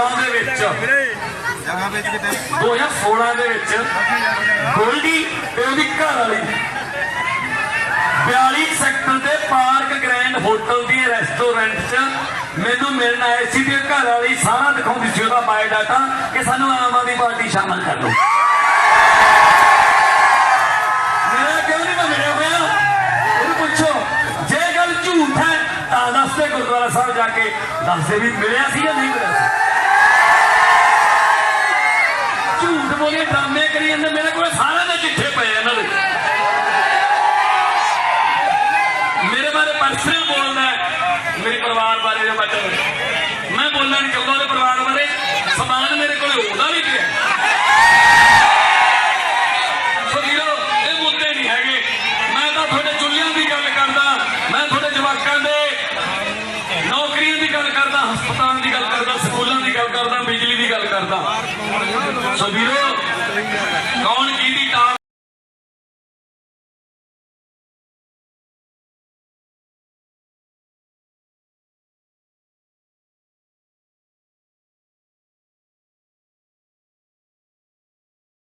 2016 ਦੇ ਵਿੱਚ। ਜਗ੍ਹਾ ਵੇਚ ਕੇ ਦੇ 2016 ਦੇ ਵਿੱਚ ਗੋਲਡੀ ਤੇ ਉਹਦੀ ਘਰ ਵਾਲੀ 42 ਸੈਕਟਰ ਦੇ ਪਾਰਕ ਗ੍ਰੈਂਡ ਹੋਟਲ ਦੀ ਰੈਸਟੋਰੈਂਟ 'ਚ ਮੈਨੂੰ ਮਿਲਣ ਆਏ ਸੀ ਤੇ ਘਰ ਵਾਲੀ ਸਾਰਾ ਦਿਖਾਉਂਦੀ ਸੀ ਉਹਦਾ ਬਾਇਓਡਾਟਾ ਕਿ ਸਾਨੂੰ ਆਮ ਆਦਮੀ ਪਾਰਟੀ ਸ਼ਾਮਲ ਕਰ ਲਓ। ਮੇਰਾ ਕਿਉਂ ਨਹੀਂ ਮੈਂ ਮਿਲਿਆ ਹੋਇਆ? ਉਹਨੂੰ ਪੁੱਛੋ। ਜੇ ਗੱਲ ਝੂਠ ਹੈ ਤਾਂ ਦੱਸ ਦੇ ਗੁਰਦੁਆਰਾ ਸਾਹਿਬ ਜਾ ਕੇ ਦੱਸ ਦੇ ਵੀ ਮਿਲਿਆ ਸੀ ਜਾਂ ਨਹੀਂ ਮਿਲਿਆ ਸੀ ਡਰਾਮੇ ਕਰੀ ਜਾਂਦੇ, ਮੇਰੇ ਕੋਲ ਸਾਰਿਆਂ ਦੇ ਚਿੱਠੇ ਪਏ ਇਹਨਾਂ ਦੇ। ਮੇਰੇ ਬਾਰੇ ਪਰਸਨਲ ਬੋਲਣਾ ਮੇਰੇ ਪਰਿਵਾਰ ਬਾਰੇ ਜੋ ਬੱਚਾ ਮੈਂ ਬੋਲਣਾ ਨਹੀਂ ਚਾਹੁੰਦਾ। Så vi ved, कौन